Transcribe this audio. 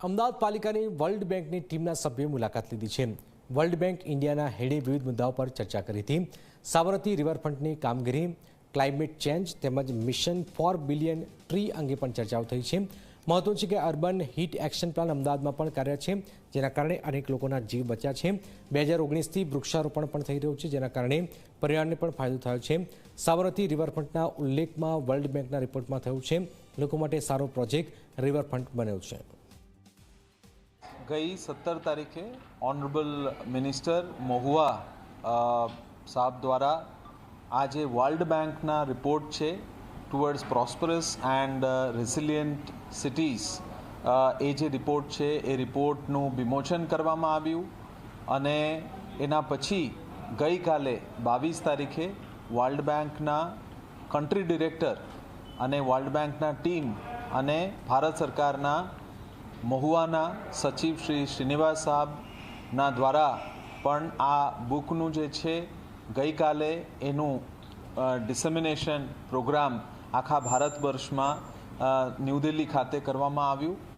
અમદાવાદ પાલિકાની વર્લ્ડ બેંકની ટીમના સભ્યોએ મુલાકાત લીધી છે. વર્લ્ડ બેંક ઇન્ડિયાના હેડે વિવિધ મુદ્દાઓ પર ચર્ચા કરી હતી. સાબરમતી રિવરફ્રન્ટની કામગીરી, ક્લાઇમેટ ચેન્જ તેમજ મિશન ફોર બિલિયન ટ્રી અંગે પણ ચર્ચાઓ થઈ છે. મહત્વનું છે કે અર્બન હીટ એક્શન પ્લાન અમદાવાદમાં પણ કાર્ય છે, જેના કારણે અનેક લોકોના જીવ બચ્યા છે. બે હજાર ઓગણીસથી વૃક્ષારોપણ પણ થઈ રહ્યું છે, જેના કારણે પર્યાવરણને પણ ફાયદો થયો છે. સાબરમતી રિવરફ્રન્ટના ઉલ્લેખમાં વર્લ્ડ બેંકના રિપોર્ટમાં થયું છે, લોકો માટે સારો પ્રોજેક્ટ રિવરફ્રન્ટ બન્યો છે. ગઈ સત્તર તારીખે ઓનરેબલ મિનિસ્ટર મહુવા સાહેબ દ્વારા આ જે વર્લ્ડ બેંકના રિપોર્ટ છે towards prosperous and resilient cities એ જે રિપોર્ટ છે, એ રિપોર્ટનું વિમોચન કરવામાં આવ્યું અને એના પછી ગઈકાલે બાવીસ તારીખે વર્લ્ડ બેંકના કન્ટ્રી ડિરેક્ટર અને વર્લ્ડ બેંકના ટીમ અને ભારત સરકારના મહુવાના સચિવ શ્રી શ્રીનિવાસ સાહેબના દ્વારા પણ આ બુકનું જે છે, ગઈકાલે એનું ડિસેમિનેશન પ્રોગ્રામ આખા ભારત વર્ષમાં ન્યૂ દિલ્હી ખાતે કરવામાં આવ્યું.